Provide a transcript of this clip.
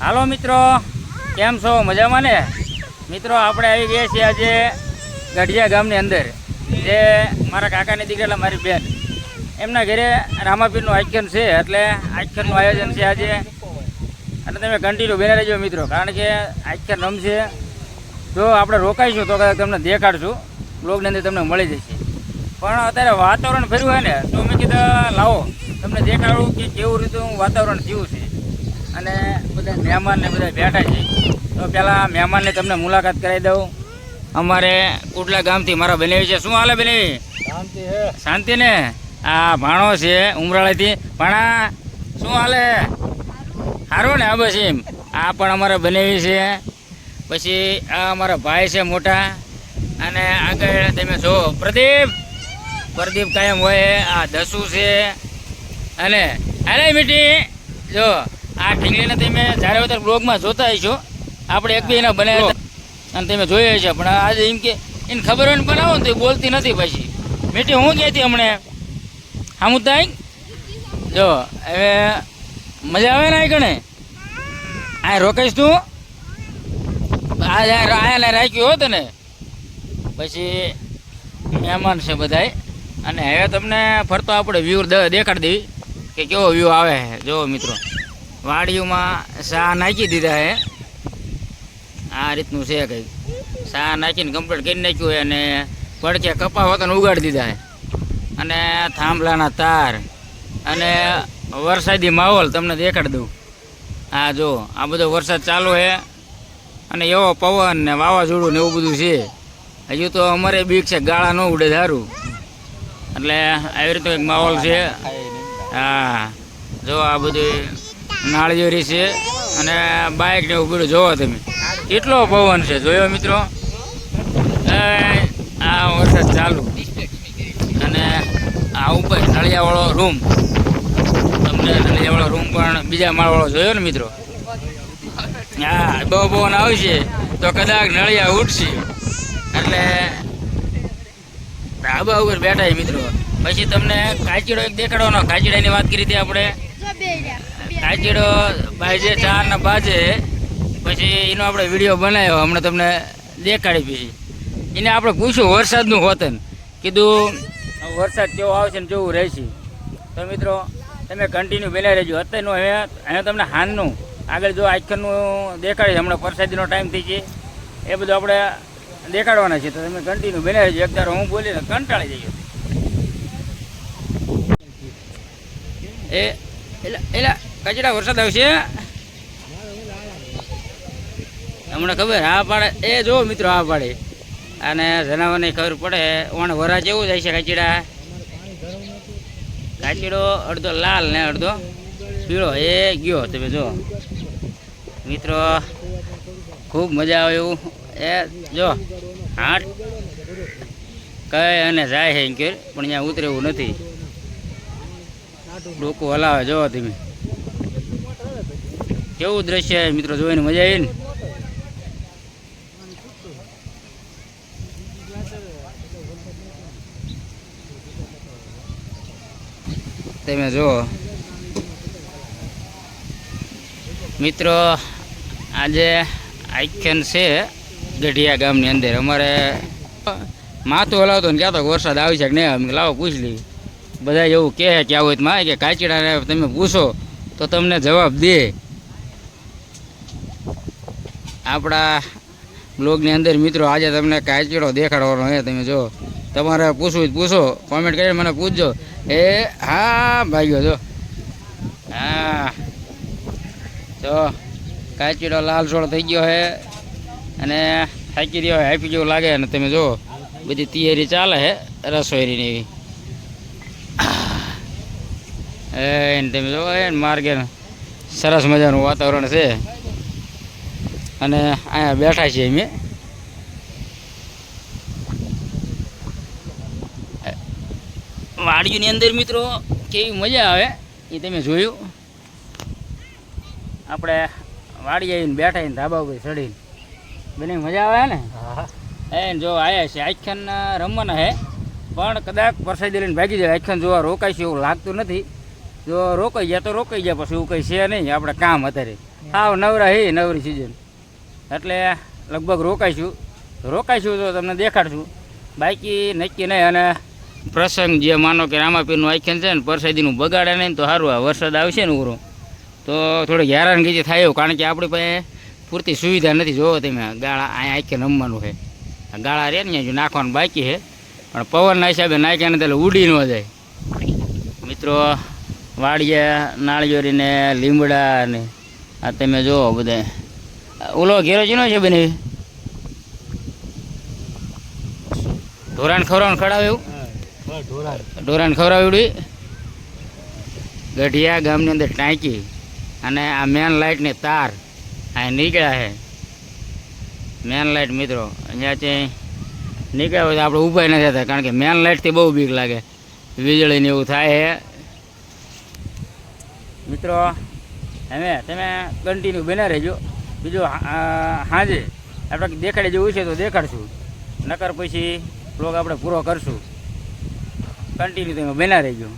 હાલો મિત્રો, કેમ છો? મજામાં ને? મિત્રો, આપણે આવી ગયા છીએ આજે ગઢિયા ગામની અંદર, જે મારા કાકાની દીકરી એટલે મારી બેન. એમના ઘરે રામાપીરનું આખ્યાન છે, એટલે આખ્યાનનું આયોજન છે આજે. અને તમે કન્ટિન્યુ બેના રહેજો મિત્રો, કારણ કે આખ્યાન રમશે. જો આપણે રોકાઈશું તો કદાચ તમને દેખાડશું, બ્લોગની અંદર તમને મળી જશે. પણ અત્યારે વાતાવરણ ફેર્યું હોય ને, તો મેં કીધું લાવો, તમને દેખાડું કે કેવું રીતનું વાતાવરણ થયું છે. અને બધા મહેમાન ને બધા બેઠા છે. તો પહેલાં મહેમાનને તમને મુલાકાત કરાવી દઉં. અમારે કુટલા ગામથી મારા બનેવી છે. શું હાલે બનેવી? શાંતિ શાંતિ ને? આ ભાણો છે ઉમરાળાથી. ભાણા શું હાલે? સારું ને આ બસ એમ. આ પણ અમારે બનેવી છે. પછી આ અમારા ભાઈ છે મોટા. અને આગળ તમે જો પ્રદીપ! પ્રદીપ કાયમ હોય. આ દસુ છે. અને અરે મીઠી! જો. આ ઢીંગલીને તમે જ્યારે વધારે બ્લોગમાં જોતા હશો. આપણે એક બી એના બનાવ્યા અને તમે જોયા હશે. પણ આજે એમ કે, એને ખબર હોય ને બનાવો ને તો બોલતી નથી પછી. મીઠી હું કહેતી હમણે? હામું તાઈ? જો, હવે મજા આવે ને આ ગણે? આ રોકાઈશ તું? આ આયા રાખ્યું હોત ને પછી મહેમાન છે બધાય. અને હવે તમને ફરતો આપણે વ્યૂ દેખાડી દેવી કે કેવો વ્યૂ આવે છે. જો મિત્રો. વાડીઓમાં સા નાખી દીધા હે. આ રીતનું છે કંઈક. સા નાખીને કમ્પ્લીટ કરી નાખ્યું હોય અને પડખે કપા વતન ઉગાડી દીધા હે. અને થાંભલાના તાર અને વરસાદી માહોલ તમને દેખાડી દઉં. હા જો, આ બધો વરસાદ ચાલુ છે અને એવો પવન ને વાવાઝોડું ને એવું બધું છે. હજુ તો અમારે બીક છે, ગાળા ન ઉડે સારું એટલે આવી રીતે એક માહોલ છે. હા. જો આ બધું નાળિયેરી છે અને બાઇક ને એવું જોવો તમે. કેટલો પવન છે, જોયો મિત્રો? આ વરસાદ ચાલુ. અને આ ઉપર નળિયાવાળો રૂમ તમને નળિયાવાળો રૂમ પણ બીજા માળવાળો જોયો ને મિત્રો? હા, બહુ પવન આવશે તો કદાચ નળિયા ઉઠશે એટલે ધાબા ઉપર બેઠા મિત્રો. પછી તમને કાચીડો એક દેખાડવાનો, કાચીડાની વાત કરી હતી આપણે. કાચીડો બાજે ચાર ને બાજે. પછી એનો આપણે વીડિયો બનાવ્યો, હમણાં તમને દેખાડી પછી એને આપણે પૂછ્યું, વરસાદનું હોતન કીધું, વરસાદ કેવો આવશે ને કેવું રહેશે? તો મિત્રો, તમે કન્ટિન્યુ બેલા રહેજો. અત્યારનું હવે અહીંયા તમને હાનનું આગળ જો આખરનું દેખાડે છે હમણાં વરસાદીનો ટાઈમ થઈ છે એ બધું આપણે દેખાડવાના છે. તો તમે કન્ટિન્યુ બેલા રહેજો. એક હું બોલીને કંટાળી જઈએ એ, એલા એલા કચડા વરસાદ આવશે? હમણાં ખબર, હા પાડે. એ જો મિત્રો, હા પાડે. અને જનાવરને ખબર પડે, ઓણ વરા જેવું જાય છે કચડા કાચીડો અડધો લાલ ને અડધો પીળો, એ ગયો, તમે જો મિત્રો, ખૂબ મજા આવે એવું. એ જો હાટ. કહે અને જાય છે કે, પણ અહીંયા ઉતરે એવું નથી. ડોકું હલાવે જો તમે. કેવું દ્રશ્ય મિત્રો જોઈને મજા આવી ને તમે જુઓ. મિત્રો, આજે આખ્યાન છે ગઢિયા ગામની અંદર. અમારે માથું હલાવતો ને કહેતો તો વરસાદ આવી છે કે નહીં લાવો પૂછ લઈ બધા એવું કહે કે આવું માં કે કાચીડાને તમે પૂછો તો તમને જવાબ દે. આપણા બ્લોગની અંદર મિત્રો આજે તમને કાચીડો દેખાડવાનો હે તમે જો, તમારે પૂછવું જ પૂછો કોમેન્ટ કરીને મને પૂછજો. એ, હા ભાઈઓ જો. હા. જો કાચીડો લાલ સોળ થઈ ગયો હે અને થાકી રહ્યો હાઈપી જેવું લાગે અને તમે જો, બધી તૈયારી ચાલે હે રસોઈની. એવી એને તમે જો એને માર્ગે સરસ મજાનું વાતાવરણ છે. અને અહીંયા બેઠા છીએ અમે. વાડીઓની અંદર મિત્રો કેવી મજા આવે એ તમે જોયું. આપણે વાડી આવીને બેઠા ધાબા ઉપર ચડીને. બને મજા આવે ને? એ જો આવ્યા છે આખ્યાન રમવાના હે. પણ કદાચ પરસાદી લઈને ભાગી જાય. આખ્યાન જોવા રોકાય છે એવું લાગતું નથી. જો રોકાઈ જાય તો રોકાઈ જાય પછી એવું કંઈ છે નહીં. આપણે કામ અત્યારે. હા નવરા હે નવરી સિઝન એટલે લગભગ રોકાઈશું. રોકાઈશું તો તમને દેખાડશું. બાકી નક્કી નહીં અને પ્રસંગ જે માનો કે રામાપીરનું આખ્યાન છે ને, પરસાદીનું બગાડે નહીં તો સારું, આ વરસાદ આવશે ને ઉરો. તો થોડીક હેરાનગીરી થાય એવું, કારણ કે આપણી પાસે પૂરતી સુવિધા નથી. જોવો તમે ગાળા અહીંયા આખ્યાન રમવાનું છે. ગાળા રહે ને હજુ નાખવાનું બાકી છે. પણ પવનના હિસાબે નાખ્યા ને એટલે ઉડી ન જાય. મિત્રો, વાડિયા નાળિયેરીને લીમડા ને, આ તમે જુઓ બધા ઓલો ઘેરો ચીનો છે બને ઢોરાણ ખવરાણ ખડાવે એવું? ઢોરાણ ખવડાવ્યું ગઢિયા ગામની અંદર ટાંકી અને આ મેન લાઇટની તાર અહીં નીકળ્યા છે. મેન લાઇટ મિત્રો અહીંયાથી નીકળ્યા હોય તો આપણે ઊભા નથી થતા કારણ કે મેન લાઇટથી બહુ બીક લાગે. વીજળીને એવું થાય છે. મિત્રો હવે તમે કન્ટિન્યુ બના રહેજો. બીજું હાજે આપણે દેખાડી જેવું છે તો દેખાડશું. નકર પછી બ્લોગ આપણે પૂરો કરશું. કન્ટિન્યુ તમે બના રહેજો.